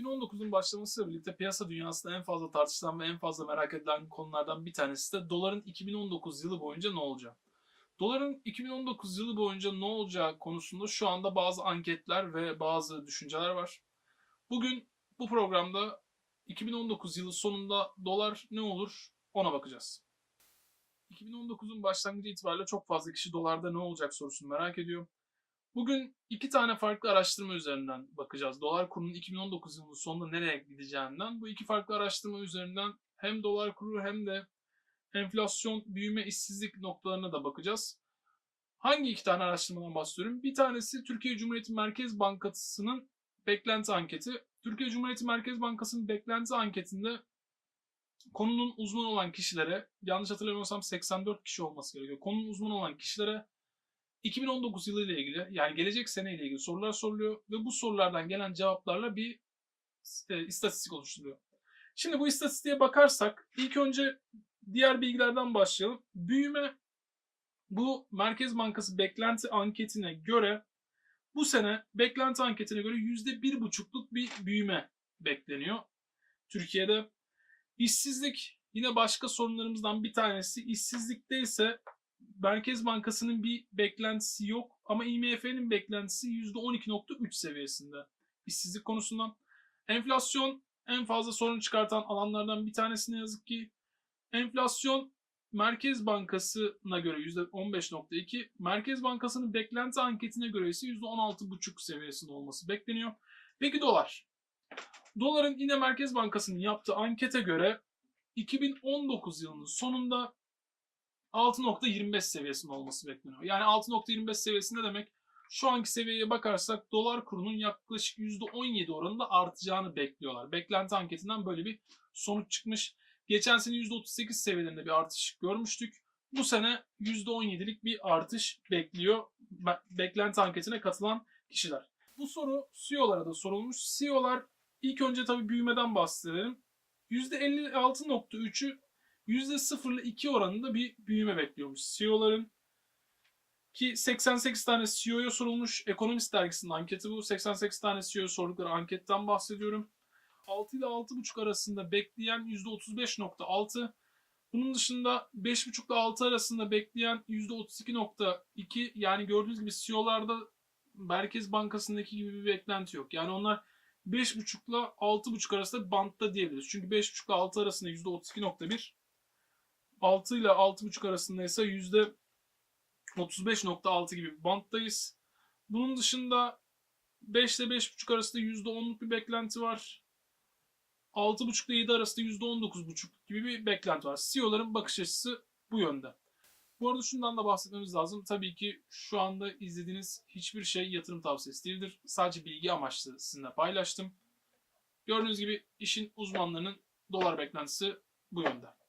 2019'un başlamasıyla birlikte piyasa dünyasında en fazla tartışılan ve en fazla merak edilen konulardan bir tanesi de doların 2019 yılı boyunca ne olacak? Doların 2019 yılı boyunca ne olacağı konusunda şu anda bazı anketler ve bazı düşünceler var. Bugün bu programda 2019 yılı sonunda dolar ne olur ona bakacağız. 2019'un başlangıcı itibariyle çok fazla kişi dolarda ne olacak sorusunu merak ediyor. Bugün iki tane farklı araştırma üzerinden bakacağız. Dolar kurunun 2019 yılının sonunda nereye gideceğinden. Bu iki farklı araştırma üzerinden hem dolar kuru hem de enflasyon, büyüme, işsizlik noktalarına da bakacağız. Hangi iki tane araştırmadan bahsediyorum? Bir tanesi Türkiye Cumhuriyeti Merkez Bankası'nın beklenti anketi. Türkiye Cumhuriyeti Merkez Bankası'nın beklenti anketinde konunun uzmanı olan kişilere, yanlış hatırlamıyorsam 84 kişi olması gerekiyor. Konunun uzmanı olan kişilere 2019 yılı ile ilgili yani gelecek sene ile ilgili sorular soruluyor ve bu sorulardan gelen cevaplarla bir e, istatistik oluşturuyor. Şimdi bu istatistiğe bakarsak ilk önce diğer bilgilerden başlayalım. Büyüme bu Merkez Bankası beklenti anketine göre bu sene beklenti anketine göre %1,5'luk bir büyüme bekleniyor. Türkiye'de işsizlik yine başka sorunlarımızdan bir tanesi. İşsizlikte ise Merkez Bankası'nın bir beklentisi yok ama IMF'nin beklentisi %12.3 seviyesinde işsizlik konusundan. Enflasyon en fazla sorun çıkartan alanlardan bir tanesi ne yazık ki. Enflasyon Merkez Bankası'na göre %15.2, Merkez Bankası'nın beklenti anketine göre ise %16.5 seviyesinde olması bekleniyor. Peki dolar? Doların yine Merkez Bankası'nın yaptığı ankete göre 2019 yılının sonunda 6.25 seviyesinde olması bekleniyor. Yani 6.25 seviyesi ne demek? Şu anki seviyeye bakarsak dolar kurunun yaklaşık %17 oranında artacağını bekliyorlar. Beklenti anketinden böyle bir sonuç çıkmış. Geçen sene %38 seviyelerinde bir artış görmüştük. Bu sene %17'lik bir artış bekliyor be- beklenti anketine katılan kişiler. Bu soru CEO'lara da sorulmuş. CEO'lar ilk önce tabii büyümeden bahsedelim. %56.3'ü %0 ile 2 oranında bir büyüme bekliyormuş CEO'ların. Ki 88 tane CEO'ya sorulmuş. Ekonomist dergisinin anketi bu. 88 tane CEO'ya sordukları anketten bahsediyorum. 6 ile 6,5 arasında bekleyen %35.6. Bunun dışında 5,5 ile 6 arasında bekleyen %32.2. Yani gördüğünüz gibi CEO'larda Merkez Bankası'ndaki gibi bir beklenti yok. Yani onlar 5,5 ile 6,5 arasında bantta diyebiliriz. Çünkü 5,5 ile 6 arasında %32.1. 6 ile 6,5 arasında ise %35.6 gibi bir banttayız. Bunun dışında 5 ile 5,5 arasında %10'luk bir beklenti var. 6,5 ile 7 arasında %19,5 gibi bir beklenti var. CEO'ların bakış açısı bu yönde. Bu arada şundan da bahsetmemiz lazım. Tabii ki şu anda izlediğiniz hiçbir şey yatırım tavsiyesi değildir. Sadece bilgi amaçlı sizinle paylaştım. Gördüğünüz gibi işin uzmanlarının dolar beklentisi bu yönde.